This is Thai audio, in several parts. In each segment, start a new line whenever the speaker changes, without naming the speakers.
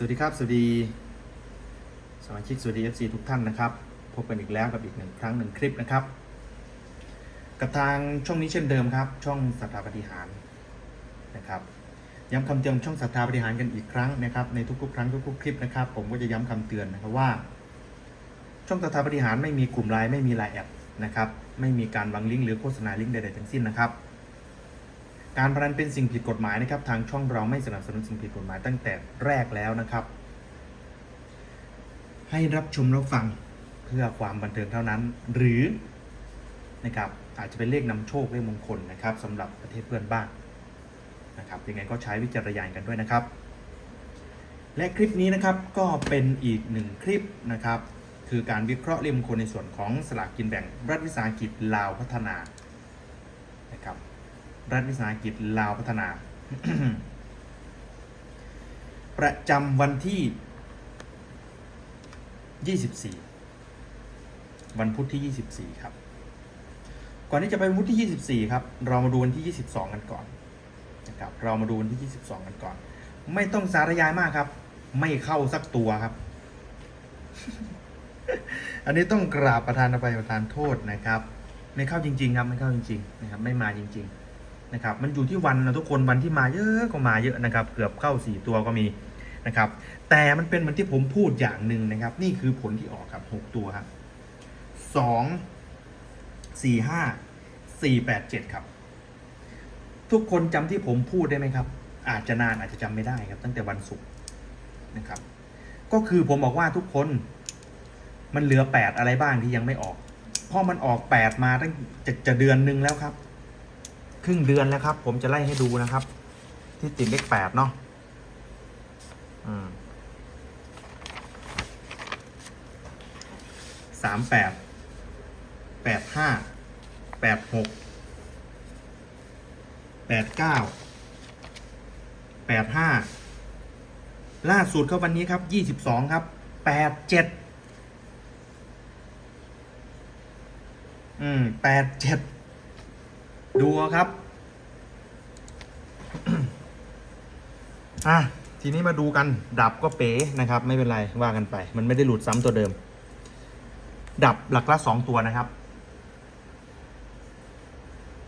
สวัสดีครับ สวัสดีสมาชิกสวัสดี FC ทุกท่านนะครับ พบกันอีกแล้วกับอีกหนึ่งครั้งหนึ่งคลิปนะครับ กับทางช่องนี้เช่นเดิมครับ ช่องสัทธาปฏิหารนะครับย้ำคำเตือนช่องสัทธาปฏิหารกันอีกครั้งนะครับในทุกๆ ครั้งทุกๆคลิปนะครับ ผมก็จะย้ำคำเตือนนะครับว่า ช่องสัทธาปฏิหารไม่มีกลุ่มไลน์ไม่มีไลน์แอดนะครับไม่มีการวางลิงก์หรือโฆษณาลิงก์ใดๆทั้งสิ้นนะครับ การพนันเป็นสิ่งผิดกฎหมายนะครับ ทางช่องเราไม่สนับสนุนสิ่งผิดกฎหมายตั้งแต่แรกแล้วนะครับ ให้รับชมรับฟังเพื่อความบันเทิงเท่านั้น หรือนะครับอาจจะเป็นเลขนำโชคเลขมงคลนะครับสำหรับประเทศเพื่อนบ้านนะครับยังไงก็ใช้วิจารณญาณกันด้วยนะครับ และคลิปนี้นะครับก็เป็นอีกหนึ่งคลิปนะครับ คือการวิเคราะห์เลขมงคลในส่วนของสลากกินแบ่งรัฐวิสาหกิจลาวพัฒนา รัฐวิสาหกิจลาวพัฒนา ประจำวันที่ 24 วันพุธที่ 24 ครับ ก่อนที่จะไปวันพุธที่ 24 ครับ เรามาดูวันที่ 22 กันก่อนนะครับเรามาดูวันที่ 22 กันก่อน ไม่ต้องสาธยายมากครับ ไม่เข้าสักตัวครับ อันนี้ต้องกราบประธานอภัยประธานโทษนะครับ ไม่เข้าจริง ๆ ครับ ไม่เข้าจริง ๆ นะครับ ไม่มาจริง ๆ นะครับ มันอยู่ที่วันนะทุกคนวันที่มาเยอะก็มาเยอะนะครับ เกือบเข้าสี่ตัวก็มีนะครับ แต่มันเป็นเหมือนที่ผมพูดอย่างหนึ่งนะครับ นี่คือผลที่ออกครับหกตัวครับสองสี่ห้าสี่แปดเจ็ดครับ ทุกคนจำที่ผมพูดได้ไหมครับ อาจจะนานอาจจะจำไม่ได้ครับ ตั้งแต่วันศุกร์นะครับ ก็คือผมบอกว่าทุกคนมันเหลือแปดอะไรบ้างที่ยังไม่ออกเพราะมันออกแปดมาตั้งจะจะเดือนหนึ่งแล้วครับ รึ่งเดือนแล้วครับ ผมจะไล่ให้ดูนะครับ ที่ติดเลขแปดเนาะสามแปดแปดห้าแปดหกแปดเก้าแปดห้าล่าสุดเข้าวันนี้ครับยี่สิบสองครับแปดเจ็ดอืมแปดเจ็ด ดูครับ อะ ทีนี้มาดูกัน ดับก็เป๋นะครับ ไม่เป็นไรว่ากันไป มันไม่ได้หลุดซ้ำตัวเดิม ดับหลักละสองตัวนะครับ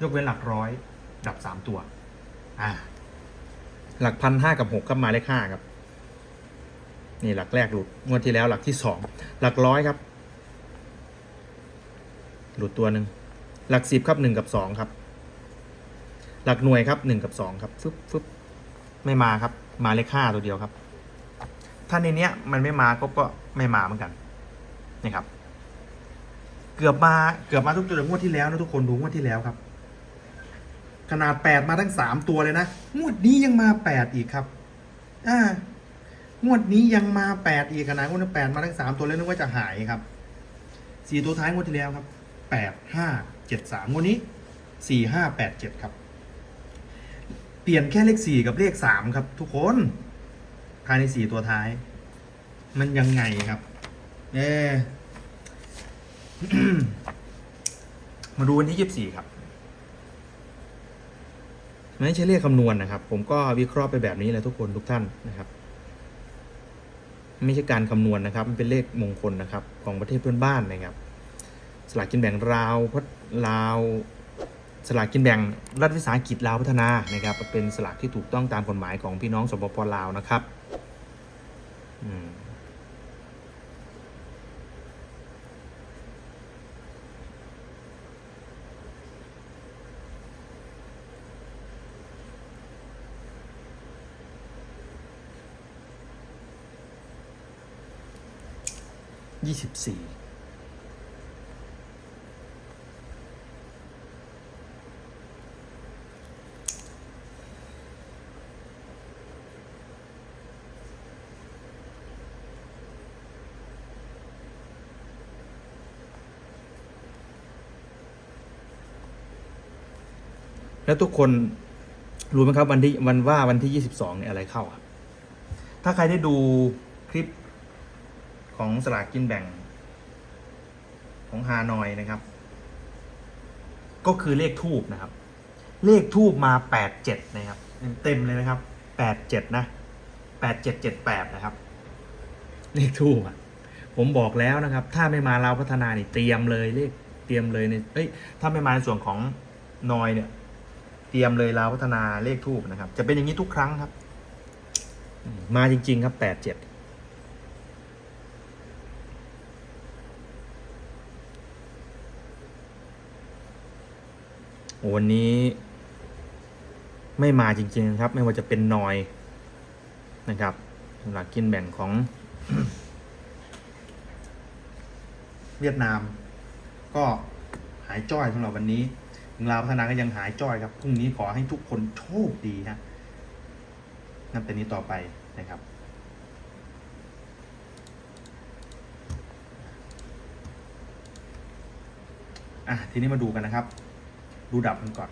ยกเว้นหลักร้อย ดับสามตัว อ่า หลักพันห้ากับหกครับมาเลขห้าครับ นี่หลักแรกหลุดงวดที่แล้วหลักที่สองหลักร้อยครับ หลุดตัวหนึ่งหลักสิบครับหนึ่งกับสองครับ หลักหน่วยครับหนึ่งกับสองครับฟึบฟึบไม่มาครับ มาเลขห้าตัวเดียวครับ ถ้าในเนี้ยมันไม่มาก็ก็ไม่มาเหมือนกันนี่ครับ เกือบมาเกือบมาทุกตัวงวดที่แล้วนะทุกคนดูงวดที่แล้วครับ ขนาดแปดมาทั้งสามตัวเลยนะงวดนี้ยังมาแปดอีกครับ อ่างวดนี้ยังมาแปดอีกขนาดงวดแปดมาทั้งสามตัวแล้วนึกว่าจะหายครับสี่ตัวท้ายงวดที่แล้วครับแปดห้าเจ็ดสามงวดนี้สี่ห้าแปดเจ็ดครับ ปลี่ยนแค่เลขสี่กับเลขสามครับ ทุกคน ภายในสี่ตัวท้าย มันยังไงครับเอมาดูวันที่ยี่สิบสี่ครับไม่ใช่เลขคำนวณนะครับ ผมก็วิเคราะห์ไปแบบนี้แหละทุกคนทุกท่านนะครับ ไม่ใช่การคำนวณนะครับ มันเป็นเลขมงคลนะครับ ของประเทศเพื่อนบ้านนะครับ สลากกินแบ่งราวพัฒลาว สลากกินแบ่งรัฐวิสาหกิจลาวพัฒนานะครับ เป็นสลากที่ถูกต้องตามกฎหมายของพี่น้องสปปลาวนะครับยี่สิบสี่ แล้วทุกคนรู้ไหมครับวันที่วันว่าวันที่ยี่สิบสองเนี่ยอะไรเข้าครับ ถ้าใครได้ดูคลิปของสลากกินแบ่ง ของฮานอยนะครับ ก็คือเลขทูบนะครับ เลขทูบมาแปดเจ็ดนะครับ เต็มเลยนะครับแปดเจ็ดนะแปดเจ็ดเจ็ดแปดนะครับ เลขทูบอะผมบอกแล้วนะครับ ถ้าไม่มาเราพัฒนานี่เตรียมเลยเลขเตรียมเลยในเอ้ยถ้าไม่มาในส่วนของนอยเนี่ย เตรียมเลยเราวพัฒนาเลขทูบนะครับ จะเป็นอย่างนี้ทุกครั้งครับมมาจริง ๆ ครับแปดเจ็ดวันนี้ไม่มาจริง ๆ ครับ ไม่ว่าจะเป็นนอยนะครับสำหรับกินแบ่งของเวียดนาม ก็หายจ้อยสำหรับวันนี้ ถึงลาวพัฒนาก็ยังหายจ้อยครับพรุ่งนี้ขอให้ทุกคนโชคดีนะนับแต่นี้ต่อไปนะครับอะทีนี้มาดูกันนะครับ ดูดับกันก่อน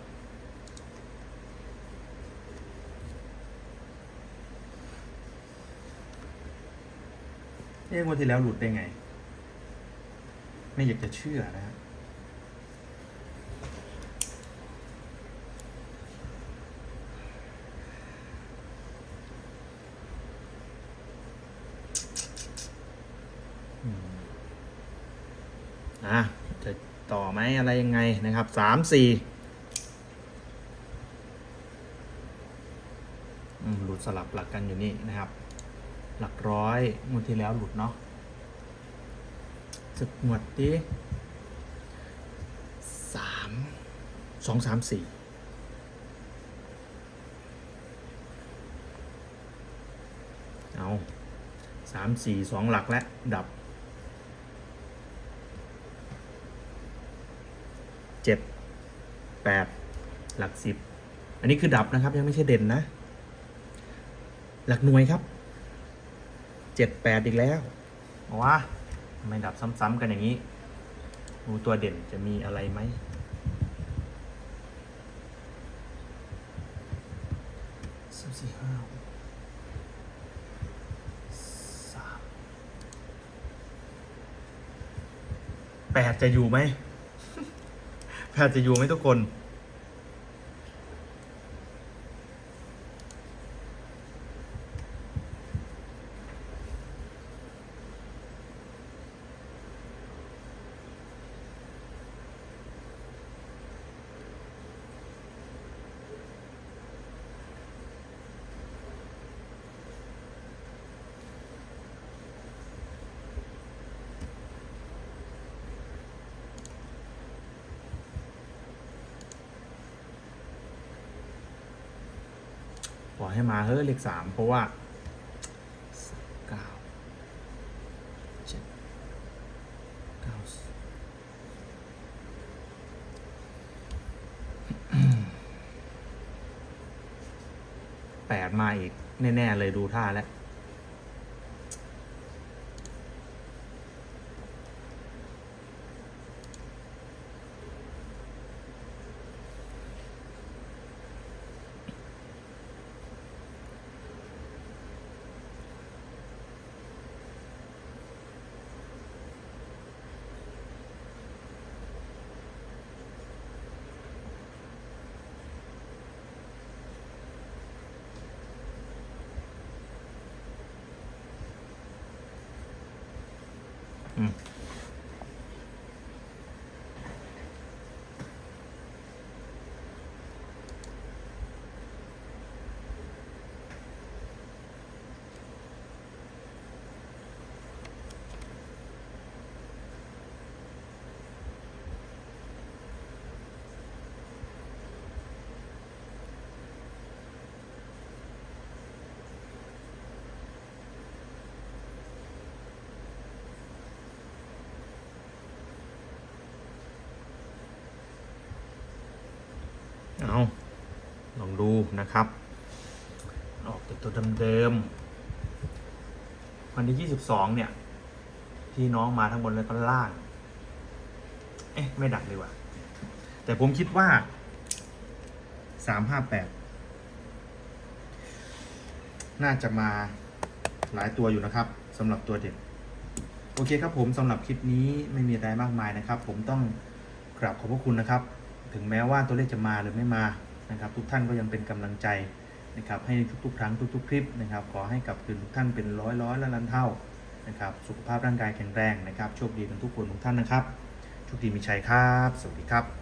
เอ๊ะงวดที่แล้วหลุดได้ไง ไม่อยากจะเชื่อนะครับ อะจะต่อไหมอะไรยังไงนะครับสามสี่หลุดสลับหลักกันอยู่นี่นะครับ หลักร้อยงวดที่แล้วหลุดเนาะสึกหมวดดิสามสองสามสี่เอาสามสี่สองหลักและดับ เจ็ดแปดหลักสิบอันนี้คือดับนะครับ ยังไม่ใช่เด่นนะ หลักหน่วยครับเจ็ดแปดอีกแล้วว้าทำไมดับซ้ำๆกันอย่างนี้ดูตัวเด่นจะมีอะไรไหมสามสี่ห้าสามแปดจะอยู่ไหม แปดจะอยู่ไหมทุกคน ขอให้มาเฮ้ยเลขสามเพราะว่าเก้าเจ็ดเก้าแปดมาอีก แน่ ๆ เลยดูท่าแล้ว อื ดูนะครับ ออกจากตัวเดิมๆวันที่ 22 เนี่ย พี่น้องมาทั้งบนแล้วก็ล่าง เอ๊ะ ไม่ดักเลยว่ะ แต่ผมคิดว่า 358 น่าจะมาหลายตัวอยู่นะครับสำหรับตัวเด็ดโอเคครับผมสำหรับคลิปนี้ไม่มีอะไรมากมายนะครับ ผมต้องกราบขอบพระคุณนะครับ ถึงแม้ว่าตัวเลขจะมาหรือไม่มา นะครับ ทุกท่านก็ยังเป็นกำลังใจนะครับให้ทุกๆ ครั้งทุก ๆ คลิปนะครับ ขอให้กับคืนทุกท่านเป็นร้อยร้อยละล้านเท่านะครับ สุขภาพร่างกายแข็งแรงนะครับ โชคดีกันทุกคนทุกท่านนะครับ โชคดีมีชัยครับ สวัสดีครับ